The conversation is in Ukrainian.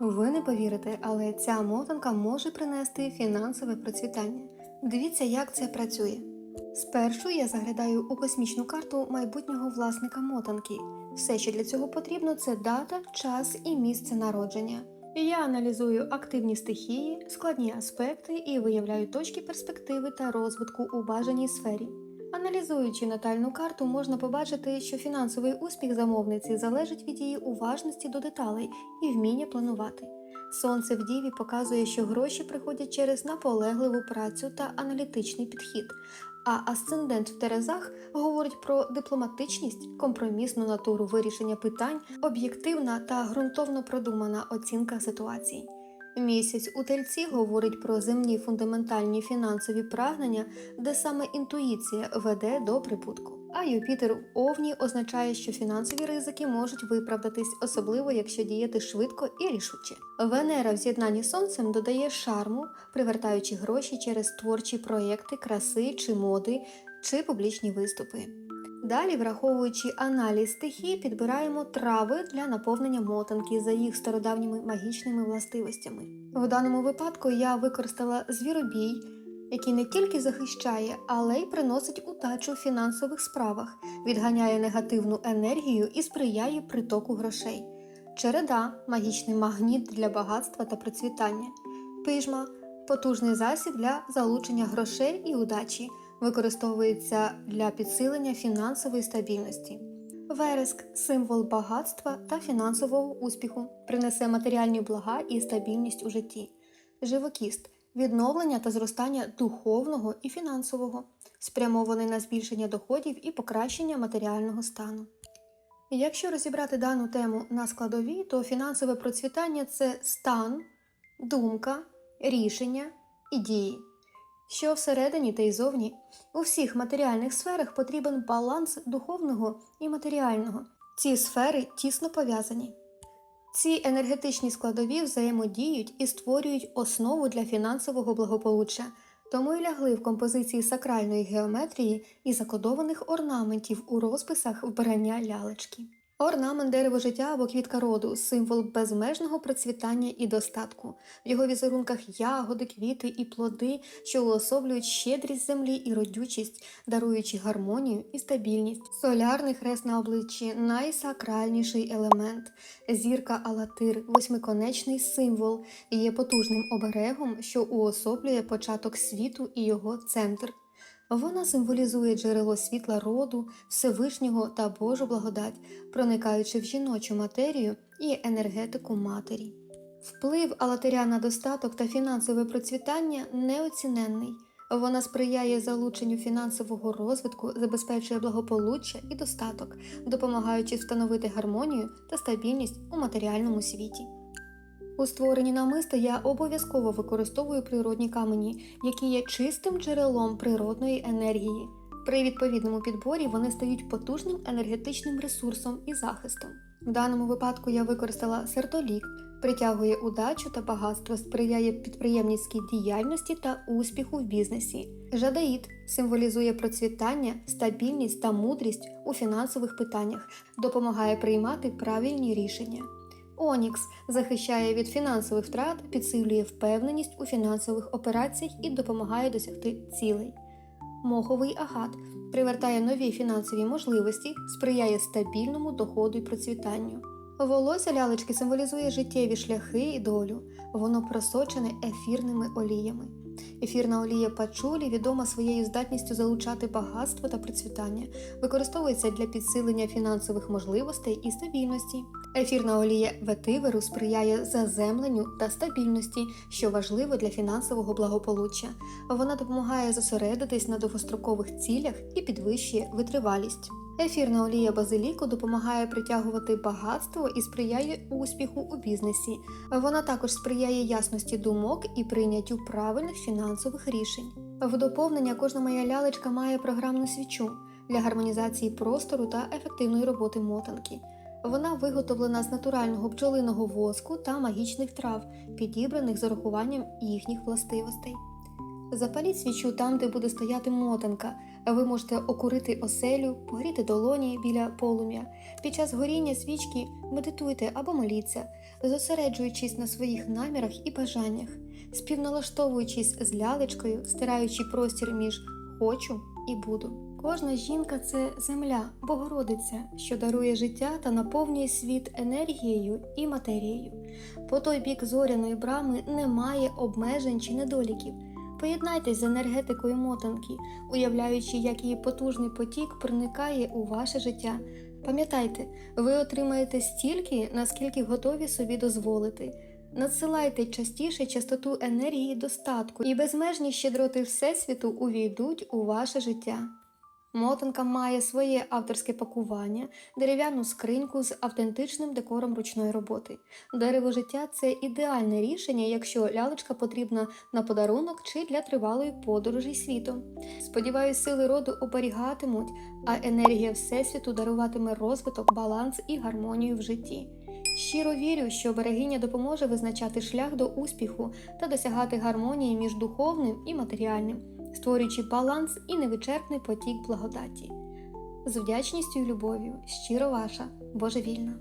Ви не повірите, але ця мотанка може принести фінансове процвітання. Дивіться, як це працює. Спершу я заглядаю у космічну карту майбутнього власника мотанки. Все, що для цього потрібно, це дата, час і місце народження. Я аналізую активні стихії, складні аспекти і виявляю точки перспективи та розвитку у бажаній сфері. Аналізуючи натальну карту, можна побачити, що фінансовий успіх замовниці залежить від її уважності до деталей і вміння планувати. Сонце в Діві показує, що гроші приходять через наполегливу працю та аналітичний підхід, а асцендент в Терезах говорить про дипломатичність, компромісну натуру вирішення питань, об'єктивна та ґрунтовно продумана оцінка ситуацій. Місяць у тельці говорить про земні фундаментальні фінансові прагнення, де саме інтуїція веде до прибутку. А Юпітер в Овні означає, що фінансові ризики можуть виправдатись, особливо якщо діяти швидко і рішуче. Венера в з'єднанні з сонцем додає шарму, привертаючи гроші через творчі проєкти, краси чи моди, чи публічні виступи. Далі, враховуючи аналіз стихій, підбираємо трави для наповнення мотанки за їх стародавніми магічними властивостями. В даному випадку я використала звіробій, який не тільки захищає, але й приносить удачу в фінансових справах, відганяє негативну енергію і сприяє притоку грошей. Череда магічний магніт для багатства та процвітання. Пижма потужний засіб для залучення грошей і удачі, використовується для підсилення фінансової стабільності. Вереск символ багатства та фінансового успіху, принесе матеріальні блага і стабільність у житті. Живокіст відновлення та зростання духовного і фінансового, спрямований на збільшення доходів і покращення матеріального стану. Якщо розібрати дану тему на складові, то фінансове процвітання це стан, думка, рішення і дії. Що всередині та й зовні, у всіх матеріальних сферах потрібен баланс духовного і матеріального. Ці сфери тісно пов'язані. Ці енергетичні складові взаємодіють і створюють основу для фінансового благополуччя, тому й лягли в композиції сакральної геометрії і закодованих орнаментів у розписах вбрання лялечки. Орнамент дерево життя або квітка роду символ безмежного процвітання і достатку. В його візерунках ягоди, квіти і плоди, що уособлюють щедрість землі і родючість, даруючи гармонію і стабільність. Солярний хрест на обличчі найсакральніший елемент. Зірка Алатир, восьмиконечний символ, є потужним оберегом, що уособлює початок світу і його центр. Вона символізує джерело світла роду, Всевишнього та Божу благодать, проникаючи в жіночу матерію і енергетику матері. Вплив Алатиря на достаток та фінансове процвітання неоціненний. Вона сприяє залученню фінансового розвитку, забезпечує благополуччя і достаток, допомагаючи встановити гармонію та стабільність у матеріальному світі. У створенні намиста я обов'язково використовую природні камені, які є чистим джерелом природної енергії. При відповідному підборі вони стають потужним енергетичним ресурсом і захистом. В даному випадку я використала сертолік, притягує удачу та багатство, сприяє підприємницькій діяльності та успіху в бізнесі. Жадаїд символізує процвітання, стабільність та мудрість у фінансових питаннях, допомагає приймати правильні рішення. Онікс захищає від фінансових втрат, підсилює впевненість у фінансових операціях і допомагає досягти цілей. Моховий агат привертає нові фінансові можливості, сприяє стабільному доходу і процвітанню. Волосся лялечки символізує життєві шляхи і долю, воно просочене ефірними оліями. Ефірна олія пачулі відома своєю здатністю залучати багатство та процвітання, використовується для підсилення фінансових можливостей і стабільності. Ефірна олія ветиверу сприяє заземленню та стабільності, що важливо для фінансового благополуччя. Вона допомагає зосередитись на довгострокових цілях і підвищує витривалість. Ефірна олія базиліку допомагає притягувати багатство і сприяє успіху у бізнесі. Вона також сприяє ясності думок і прийняттю правильних фінансових рішень. В доповнення кожна моя лялечка має програмну свічу для гармонізації простору та ефективної роботи мотанки. Вона виготовлена з натурального бджолиного воску та магічних трав, підібраних з урахуванням їхніх властивостей. Запаліть свічу там, де буде стояти мотанка. Ви можете окурити оселю, погріти долоні біля полум'я. Під час горіння свічки медитуйте або моліться. зосереджуючись на своїх намірах і бажаннях, співналаштовуючись з лялечкою, стираючи простір між хочу і буду. Кожна жінка це земля, Богородиця, що дарує життя та наповнює світ енергією і матерією. По той бік зоряної брами немає обмежень чи недоліків. Поєднайтесь з енергетикою мотанки, уявляючи, як її потужний потік проникає у ваше життя. Пам'ятайте, ви отримаєте стільки, наскільки готові собі дозволити. Надсилайте частіше частоту енергії достатку, і безмежні щедроти Всесвіту увійдуть у ваше життя. Мотанка має своє авторське пакування, дерев'яну скриньку з автентичним декором ручної роботи. Дерево життя це ідеальне рішення, якщо лялечка потрібна на подарунок чи для тривалої подорожі світом. Сподіваюсь, сили роду оберігатимуть, а енергія Всесвіту даруватиме розвиток, баланс і гармонію в житті. Щиро вірю, що берегиня допоможе визначати шлях до успіху та досягати гармонії між духовним і матеріальним, створюючи баланс і невичерпний потік благодаті. З вдячністю і любов'ю, щиро ваша, божевільна.